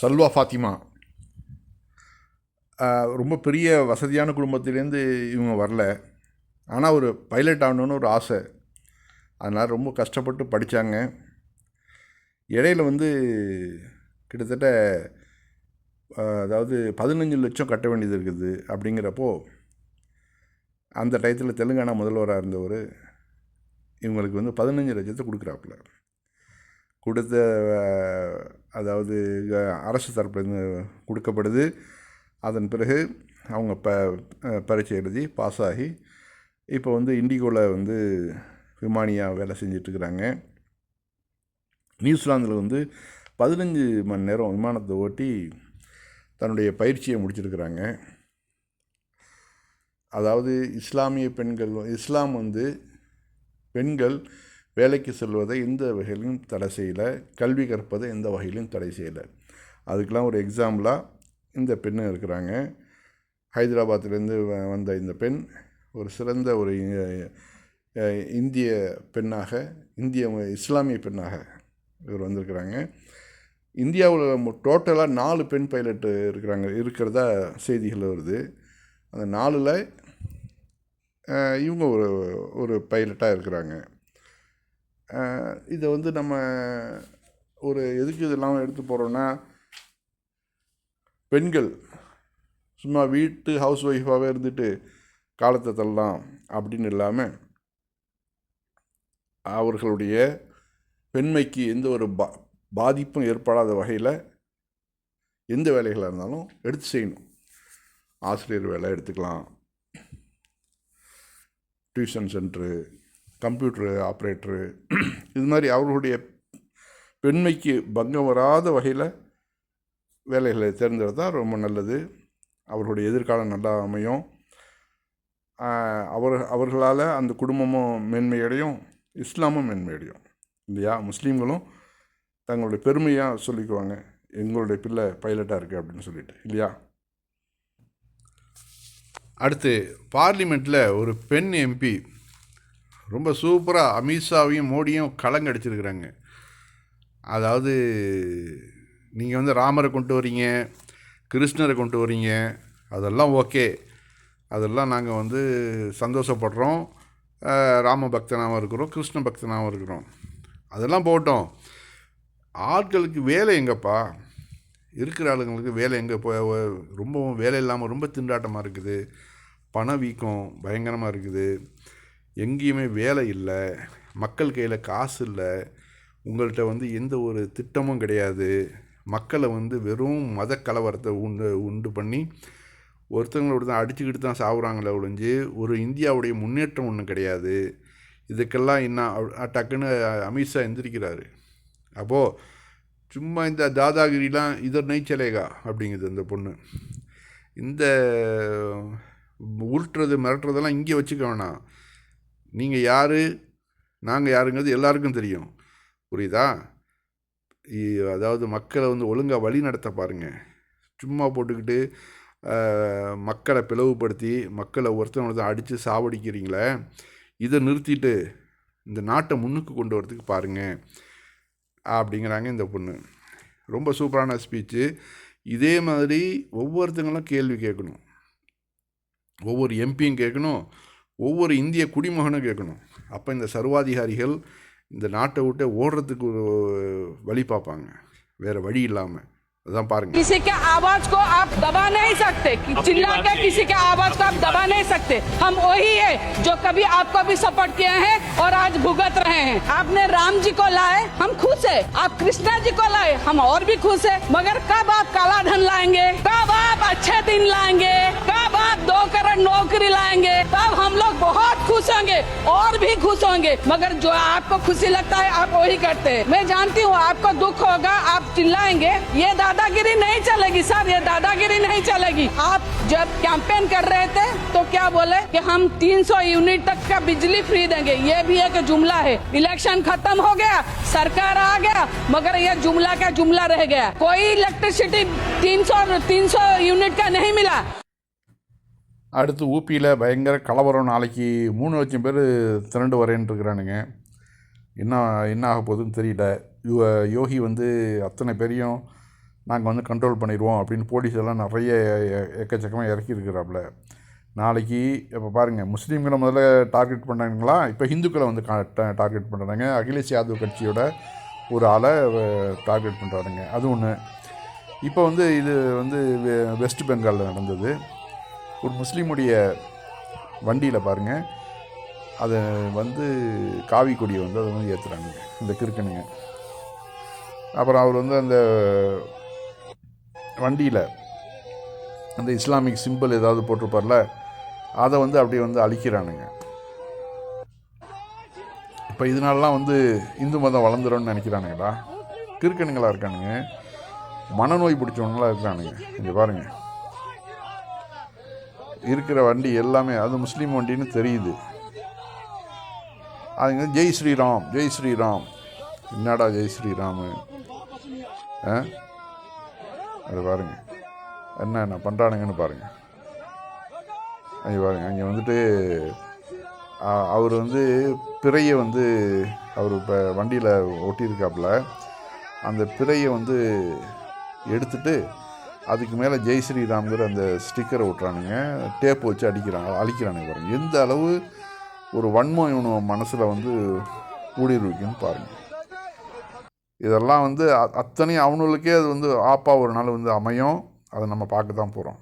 சல்வா ஃபாத்திமா. ரொம்ப பெரிய வசதியான குடும்பத்திலேருந்து இவங்க வரல. ஆனால் ஒரு பைலட் ஆகணுன்னு ஒரு ஆசை. அதனால் ரொம்ப கஷ்டப்பட்டு படித்தாங்க இடையில வந்து கிட்டத்தட்ட அதாவது பதினஞ்சு லட்சம் கட்ட வேண்டியது இருக்குது அப்படிங்கிறப்போ அந்த டயத்தில் தெலுங்கானா முதல்வராக இருந்தவர் இவங்களுக்கு வந்து பதினஞ்சு லட்சத்தை கொடுக்குறாப்புல. கொடுத்த அதாவது அரசு தரப்புலேருந்து கொடுக்கப்படுது. அதன் பிறகு அவங்க ப பரீட்சை எழுதி பாஸ் ஆகி இப்போ வந்து இண்டிகோவில் வந்து விமானியாக வேலை செஞ்சிட்ருக்குறாங்க. நியூசிலாந்தில் வந்து பதினஞ்சு மணி நேரம் விமானத்தை ஓட்டி தன்னுடைய பயிற்சியை முடிச்சிருக்கிறாங்க. அதாவது இஸ்லாமிய பெண்கள் இஸ்லாம் வந்து பெண்கள் வேலைக்கு செல்வதை எந்த வகையிலும் தடை செய்யலை. கல்வி கற்பதை எந்த வகையிலும் தடை செய்யலை. அதுக்கெலாம் ஒரு எக்ஸாம்பிளாக இந்த பெண் இருக்கிறாங்க. ஹைதராபாத்திலேருந்து வ- வந்த இந்த பெண் ஒரு சிறந்த ஒரு இந்திய பெண்ணாக இந்திய இஸ்லாமிய பெண்ணாக இவர் வந்திருக்கிறாங்க. இந்தியாவில் டோட்டலாக நாலு பெண் பைலட்டு இருக்கிறாங்க. இருக்கிறதா செய்திகள் வருது. அந்த நாலில் இவங்க ஒரு ஒரு பைலட்டாக இருக்கிறாங்க. இதை வந்து நம்ம ஒரு எதுக்கு இதெல்லாம் எடுத்து போகிறோன்னா பெண்கள் சும்மா வீட்டு ஹவுஸ் ஒய்ஃபாகவே இருந்துட்டு காலத்தை தள்ளலாம் அப்படின்னு இல்லாமல் அவர்களுடைய பெண்மைக்கு எந்த ஒரு பா பாதிப்பும் ஏற்படாத வகையில் எந்த வேலைகளாக இருந்தாலும் எடுத்து செய்யணும். ஆசிரியர் வேலை எடுத்துக்கலாம். Tuition centre computer operator. இது மாதிரி அவர்களுடைய பெண்மைக்கு பங்கம் வராத வகையில் வேலைகளை தேர்ந்தெடுத்தால் ரொம்ப நல்லது. அவர்களுடைய எதிர்காலம் நல்லா அமையும். அவர் அவர்களால் அந்த குடும்பமும் மேன்மையடையும் இஸ்லாமும் மேன்மையடையும். இல்லையா? முஸ்லீம்களும் தங்களுடைய பெருமையாக சொல்லிக்குவாங்க. எங்களுடைய பிள்ளை பைலட்டாக இருக்குது அப்படின்னு சொல்லிட்டு. இல்லையா? அடுத்து பார்லிமெண்ட்டில் ஒரு பெண் எம்பி ரொம்ப சூப்பராக அமித்ஷாவையும் மோடியும் கலங்கடிச்சிருக்கிறாங்க அதாவது நீங்கள் வந்து ராமரை கொண்டு வரீங்க கிருஷ்ணரை கொண்டு வரீங்க அதெல்லாம் ஓகே. அதெல்லாம் நாங்கள் வந்து சந்தோஷப்படுறோம். ராம பக்தனாகவும் இருக்கிறோம் கிருஷ்ண பக்தனாகவும் இருக்கிறோம். அதெல்லாம் போட்டோம். ஆட்களுக்கு வேலை எங்கப்பா? இருக்கிற ஆளுங்களுக்கு வேலை எங்கே போ ரொம்பவும் வேலை இல்லாமல் ரொம்ப திண்டாட்டமாக இருக்குது. பண வீக்கம் பயங்கரமாக இருக்குது. எங்கேயுமே வேலை இல்லை மக்கள் கையில் காசு இல்லை உங்கள்கிட்ட வந்து எந்த ஒரு திட்டமும் கிடையாது. மக்களை வந்து வெறும் மத கலவரத்தை உண்டு உண்டு பண்ணி ஒருத்தங்களோட தான் அடிச்சுக்கிட்டு தான் சாகுறாங்களே ஒழிஞ்சு ஒரு இந்தியாவுடைய முன்னேற்றம் ஒன்றும் கிடையாது. இதுக்கெல்லாம் என்ன அ- டக்குன்னு அமித்ஷா எந்திரிக்கிறாரு. அப்போது சும்மா இந்த தாதாகிரிலாம் இதர் நெய்ச்சலேகா அப்படிங்குது அந்த பொண்ணு. இந்த உருட்டுறது மிரட்டுறதெல்லாம் இங்கே வச்சுக்க வேணாம். நீங்கள் யார்? நாங்கள் யாருங்கிறது எல்லாருக்கும் தெரியும். புரியுதா? அதாவது மக்களை வந்து ஒழுங்காக வழி நடத்த பாருங்கள் சும்மா போட்டுக்கிட்டு மக்களை பிளவுபடுத்தி மக்களை ஒருத்தன் அடித்து சாவடிக்கிறீங்களே இதை நிறுத்திட்டு இந்த நாட்டை முன்னுக்கு கொண்டு வரதுக்கு பாருங்கள் அப்படிங்கிறாங்க இந்த பொண்ணு. ரொம்ப சூப்பரான ஸ்பீச்சு. இதே மாதிரி ஒவ்வொருத்தங்களும் கேள்வி கேட்கணும். ஒவ்வொரு எம்பியும் கேட்கணும். ஒவ்வொரு இந்திய குடிமகனும் கேட்கணும் அப்போ இந்த சர்வாதிகாரிகள் இந்த நாட்டை விட்டு ஓடுறதுக்கு ஒரு வழி பார்ப்பாங்க வேறு வழி இல்லாமல் அதான் பாருங்கள் किसी के आवाज को आप दबा नहीं सकते कि चिल्ला के किसी के आवाज को आप दबा नहीं सकते हम वही है जो कभी आपको भी सपोर्ट किए हैं और आज भुगत रहे हैं आपने राम जी को लाए हम खुश है आप कृष्णा जी को लाए हम और भी खुश है मगर कब आप काला धन लाएंगे कब आप अच्छे दिन लाएंगे कब आप दो करोड़ नौकरी लाएंगे तब लोग बहुत खुश होंगे, और भी खुश होंगे। मगर जो आपको खुशी लगता है, आप वही करते हैं। मैं जानती हूँ, आपको दुख होगा, आप चिल्लाएँगे। ये दादागिरी नहीं चलेगी सर, ये दादागिरी नहीं चलेगी। आप जब कैंपेन कर रहे थे तो क्या बोले कि हम 300 यूनिट तक का बिजली फ्री देंगे? ये भी एक जुमला है। इलेक्शन खत्म हो गया, सरकार आ गया, मगर ये जुमला का जुमला रह गया। कोई इलेक्ट्रिसिटी 300 300 यूनिट का नहीं मिला। அடுத்து ஊப்பியில் பயங்கர கலவரம். நாளைக்கு மூணு லட்சம் பேர் திரண்டு வரேன்ட்டுருக்குறானுங்க என்ன என்ன ஆக போகுதுன்னு தெரியல. யோ- யோகி வந்து அத்தனை பேரையும் நாங்கள் வந்து கண்ட்ரோல் பண்ணிடுவோம் அப்படின்னு போலீஸ் எல்லாம் நிறைய எக்கச்சக்கமாக இறக்கியிருக்கிறாப்புல நாளைக்கு இப்போ பாருங்கள் முஸ்லீம்களை முதல்ல டார்கெட் பண்ணுறாங்களா இப்போ ஹிந்துக்களை வந்து டார்கெட் பண்ணுறாங்க அகிலேஷ் யாதவ் கட்சியோட ஒரு ஆளை டார்கெட் பண்ணுறாருங்க அது ஒன்று இப்போ வந்து இது வந்து வெ- வெஸ்ட் பெங்காலில் நடந்தது. ஒரு முஸ்லீமுடைய வண்டியில் பாருங்கள் அதை வந்து காவி கொடியை வந்து அதை வந்து ஏற்றுறாங்க இந்த கிறுக்கனுங்க. அப்புறம் அவர் வந்து அந்த வண்டியில் அந்த இஸ்லாமிக் சிம்பிள் ஏதாவது போட்டிருப்பார்ல அதை வந்து அப்படியே வந்து அழிக்கிறானுங்க. இப்போ இதனாலலாம் வந்து இந்து மதம் வளர்ந்துரும்னு நினைக்கிறானுங்களா? கிறுக்கனுங்களா இருக்கானுங்க. மனநோய் பிடிச்சவங்களா இருக்கிறானுங்க இங்கே பாருங்கள் இருக்கிற வண்டி எல்லாமே அது முஸ்லீம் வண்டின்னு தெரியுது. அதுங்க ஜெய் ஸ்ரீராம் ஜெய் ஸ்ரீராம். என்னடா ஜெய் ஸ்ரீராமு? ஆ? அது பாருங்க. என்ன என்ன பண்ணுறானுங்கன்னு பாருங்க. அங்கே பாருங்க அங்கே வந்துட்டு அவர் வந்து பிறையை வந்து அவர் இப்போ வண்டியில் ஒட்டியிருக்காப்புல அந்த பிறையை வந்து எடுத்துட்டு அதுக்கு மேலே ஜெய் ஸ்ரீராம்ங்கிற அந்த ஸ்டிக்கரை ஒட்டுறானுங்க டேப் வச்சு அடிக்கிறாங்க அழிக்கிறானுங்க பாருங்கள் எந்த அளவு ஒரு வன்மம் இவனு மனசில் வந்து ஊடுருவிக்குன்னு பாருங்கள் இதெல்லாம் வந்து அத்தனையும் அவனுங்களுக்கே அது வந்து ஆப்பா ஒரு நாள் வந்து அமையும். அதை நம்ம பார்க்க தான் போகிறோம்